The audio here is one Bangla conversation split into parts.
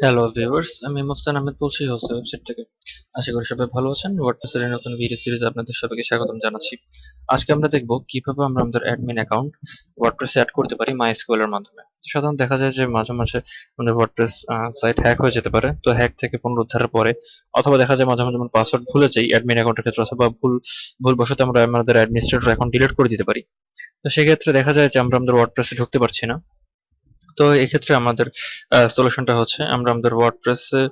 হ্যালো ভিউয়ার্স আমি মোস্তান আহমেদ বলছি হোস্ট ওয়েবসাইট থেকে। আশা করি সবাই ভালো আছেন। ওয়ার্ডপ্রেসের নতুন ভিডিও সিরিজ আপনাদের সবাইকে স্বাগতম জানাচ্ছি। আজকে আমরা দেখব কীভাবে আমরা আমাদের অ্যাডমিন অ্যাকাউন্ট ওয়ার্ডপ্রেসে অ্যাড করতে পারি মাইস্কুয়েল এর মাধ্যমে। সাধারণত দেখা যায় যে মাঝে মাঝে আমাদের ওয়ার্ডপ্রেস সাইট হ্যাক হয়ে যেতে পারে। তো হ্যাক থেকে পুনরুদ্ধারের পরে অথবা দেখা যায় মাঝে মাঝে আমরা পাসওয়ার্ড ভুলে যাই অ্যাডমিন অ্যাকাউন্টের ক্ষেত্রে অথবা ভুল ভুলবশত আমরা আমাদের অ্যাডমিনিস্ট্রেটর অ্যাকাউন্ট ডিলিট করে দিতে পারি। তো সেক্ষেত্রে দেখা যায় যে আমরা আমাদের ওয়ার্ডপ্রেসে ঢুকতে পারছি না। তো এক্ষেত্রে আমাদের সলিউশনটা হচ্ছে আমরা আমাদের ওয়ার্ডপ্রেসে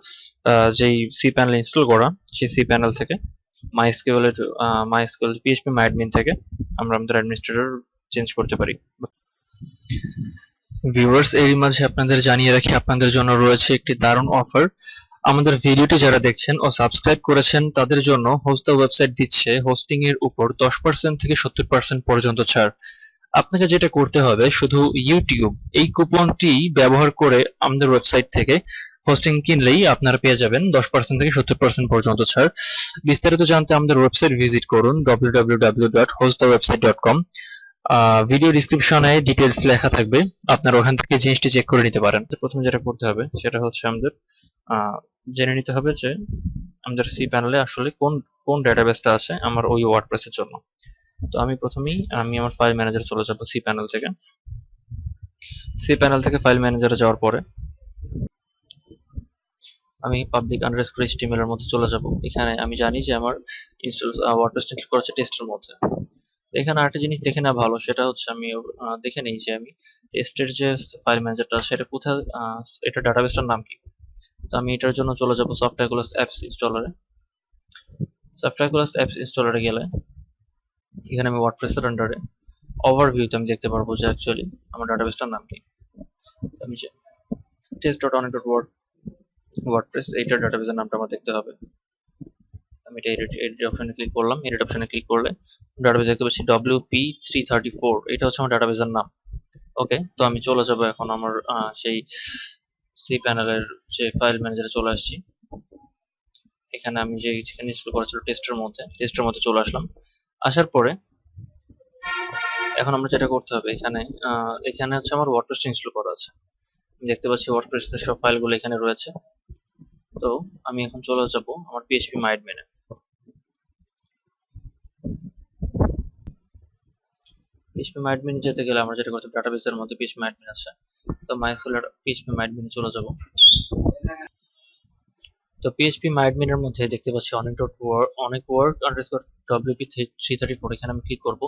যেই সি প্যানেল ইনস্টল করা, সেই সি প্যানেল থেকে মাইস্কিউল এর মাইস্কিউল পিএইচপি মাইডমিন থেকে আমরা আমাদের অ্যাডমিনিস্ট্রেটর চেঞ্জ করতে পারি। ভিউয়ার্স এরই মাঝে আপনাদের জানিয়ে রাখি, আপনাদের জন্য রয়েছে একটি দারুণ অফার আমাদের ভিডিওটি যারা দেখছেন ও সাবস্ক্রাইব করেছেন, তাদের জন্য হোস্ট ওয়েবসাইট দিচ্ছে হোস্টিং এর উপর দশ পার্সেন্ট থেকে সত্তর পার্সেন্ট পর্যন্ত ছাড়। আপনাকে যেটা করতে হবে শুধু ইউটিউব এই কুপনটি ব্যবহার করে আমাদের ওয়েবসাইট থেকে হোস্টিং কিনলেই আপনারা পেয়ে যাবেন দশ পার্সেন্ট থেকে সত্তর পার্সেন্ট পর্যন্ত ছাড়। বিস্তারিত জানতে আমাদের ওয়েবসাইট ভিজিট করুন W W W dot host website dot www.hostthewebsite.com video ডিসক্রিপশনে ডিটেলস লেখা থাকবে। আপনারা ওখান থেকে জিনিসটি চেক করে নিতে পারেন। প্রথমে যেটা করতে হবে সেটা হচ্ছে আমাদের জেনে নিতে হবে যে আমাদের সি প্যানেলে আসলে কোন কোন ডেটাবেসটা আছে আমার ওই ওয়ার্ডপ্রেসের জন্য। তো আমি প্রথমেই, আমি আমার ফাইল ম্যানেজারে চলে যাব সি প্যানেল থেকে। সি প্যানেল থেকে ফাইল ম্যানেজারে যাওয়ার পরে আমি পাবলিক আন্ডারস্কোর এইচটিএমএল এর মধ্যে চলে যাব। এখানে আমি জানি যে আমার ইনস্টল ওয়ার্ডপ্রেস ইনস্টল করা আছে টেস্টের মধ্যে। এখানে আরেকটা জিনিস দেখে নেওয়া ভালো, সেটা হচ্ছে আমি দেখে নিই যে আমি টেস্টের যে ফাইল ম্যানেজারটা সেটা কোথায় এটা ডাটাবেসটার নাম কি? তো আমি এটার জন্য চলে যাব সফটওয়্যার অ্যাপস ইনস্টলারে সফটওয়্যার অ্যাপস ইনস্টলারে গেলে এখানে আমি ওয়ার্ডপ্রেসের আন্ডারে ওভারভিউতে আমি দেখতে পারব যে অ্যাকচুয়ালি আমার ডাটাবেসটার নাম কি। আমি টেস্ট ডট অনেক ডট ওয়ার্ড ওয়ার্ডপ্রেস এইটার ডাটাবেসের নামটা আমার দেখতে হবে। আমি এটা এডিট এডিট অপশনে ক্লিক করলাম এডিট অপশনে ক্লিক করলে ডাটাবেস দেখতে পাচ্ছি W P three thirty four এটা হচ্ছে আমার ডাটাবেসের নাম। ওকে তো আমি চলে যাব এখন আমার সেই সি প্যানেলের যে ফাইল ম্যানেজারে চলে আসছি। এখানে আমি যে, যেখানে ইনস্টল করা ছিল টেস্টের মধ্যে টেস্টের মধ্যে চলে আসলাম। আসার পরে এখন আমরা যেটা করতে হবে এখানে এখানে হচ্ছে আমার ওয়ার্ডপ্রেস ইনস্টল করা আছে। দেখতে পাচ্ছি ওয়ার্ডপ্রেসের সব ফাইলগুলো এখানে রয়েছে। তো আমি এখন চলে যাব আমার পিএইচপি মাইডমেনে পিএইচপি মাইডমেনে যেতে গেলে আমরা যেটা করতে ডাটাবেসের মধ্যে পিএইচপি মাইডমেন আছে। তো মাইস্কুল পিএইচপি মাইডমেনে চলে যাব। তো পিএইচপি মাইডমেনের মধ্যে দেখতে পাচ্ছি অনেক ডট অনেক work underscore WP three thirty four এখানে আমি ক্লিক করব।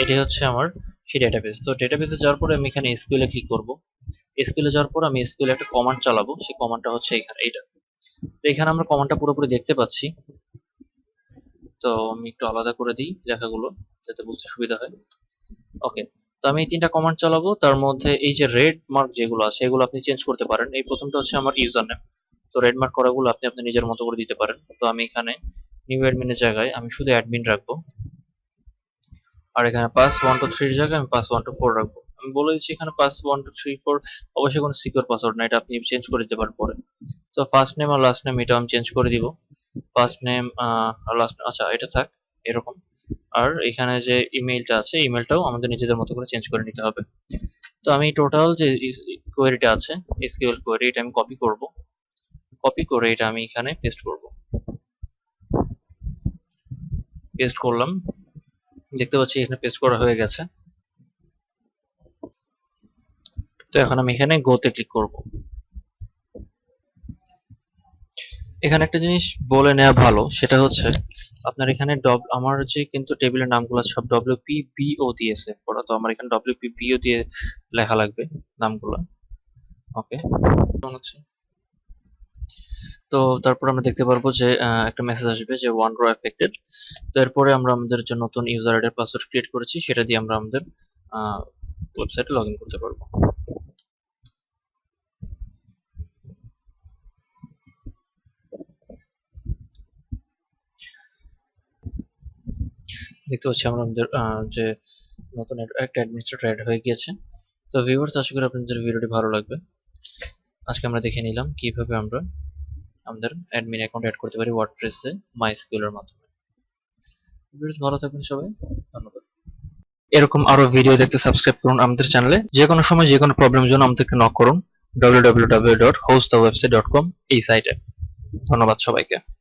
এটাই হচ্ছে আমার সেই ডেটাবেস তো ডেটাবেসে যাওয়ার পরে আমি এখানে এ ক্লিক করব। এসকিউএল যাওয়ার পর আমি এসকিউএল একটা কমান্ড চালাবো। সেই কমান্ডটা হচ্ছে এখানে এইটা। তো এখানে আমরা কমান্ডটা পুরোপুরি দেখতে পাচ্ছি। তো আমি একটু আলাদা করে দিই লেখাগুলো, যাতে বুঝতে সুবিধা হয়। ওকে তো আমি এই তিনটা কমান্ড চালাবো। তার মধ্যে এই যে রেড মার্ক যেগুলো আছে, এগুলো আপনি চেঞ্জ করতে পারেন। এই প্রথমটা হচ্ছে আমার ইউজার নেম তো রেড মার্ক করাগুলো আপনি আপনার নিজের মতো করে দিতে পারেন। তো আমি এখানে নিউ অ্যাডমিনের জায়গায় আমি শুধু অ্যাডমিন রাখব। আর এখানে পাস ওয়ান টু থ্রির জায়গায় আমি পাস ওয়ান টু ফোর রাখব। আমি বলে দিচ্ছি এখানে pass one two three four অবশ্যই কোনো সিকিউর পাসওয়ার্ড না, এটা আপনি চেঞ্জ করে দিতে পারেন পরে। তো ফার্স্ট নেম আর লাস্ট নেম এটা আমি চেঞ্জ করে দিব। ফার্স্ট নেম আর লাস্ট নেম আচ্ছা এটা থাক, এরকম। আর এখানে যে ইমেইলটা আছে ইমেলটাও আমাদের নিজেদের মতো করে চেঞ্জ করে নিতে হবে। তো আমি টোটাল যে কোয়েরিটা আছে এসকিউএল কোয়েরি এটা আমি কপি করব। কপি করে এটা আমি এখানে পেস্ট করব। পেস্ট করলাম। দেখতে পাচ্ছি এখানে পেস্ট করা হয়ে গেছে। তো এখন আমি এখানে গোতে ক্লিক করব। এখানে একটা জিনিস বলে নেওয়া ভালো, সেটা হচ্ছে আপনার এখানে আমার যে কিন্তু টেবিলের নামগুলো সব ডব্লিউ পি বিও দিয়েছে পড়া তো আমার এখানে ডব্লিউ পি বিও দিয়ে লেখা লাগবে নামগুলো। ওকে হচ্ছে তো তারপর আমরা দেখতে পারব যে একটা মেসেজ আসবে যে ওয়ান রো এফেক্টেড তো এরপরে আমরা আমাদের যে নতুন ইউজার আইডি পাসওয়ার্ড ক্রিয়েট করেছি, সেটা দিয়ে আমরা আমাদের ওয়েবসাইটে লগ করতে পারব। দেখতে পাচ্ছি আমরা আমাদের যে নতুন একটা অ্যাডমিনিস্ট্রেটর অ্যাড হয়ে গিয়েছে। তো ভিউয়ার্স আশা করি আপনাদের ভিডিওটি ভালো লাগবে। আজকে আমরা দেখে নিলাম কীভাবে আমরা আমাদের অ্যাডমিন অ্যাকাউন্ট অ্যাড করতে পারি ওয়ার্ডপ্রেসে মাইস্কিউলের মাধ্যমে। ভালো থাকবেন সবাই। ধন্যবাদ। এরকম আরও ভিডিও দেখতে সাবস্ক্রাইব করুন আমাদের চ্যানেলে যে কোনো সময় যে কোনো প্রবলেমের জন্য আমাদেরকে নক করুন। www.hostthewebsite.com এই সাইটে ধন্যবাদ সবাইকে।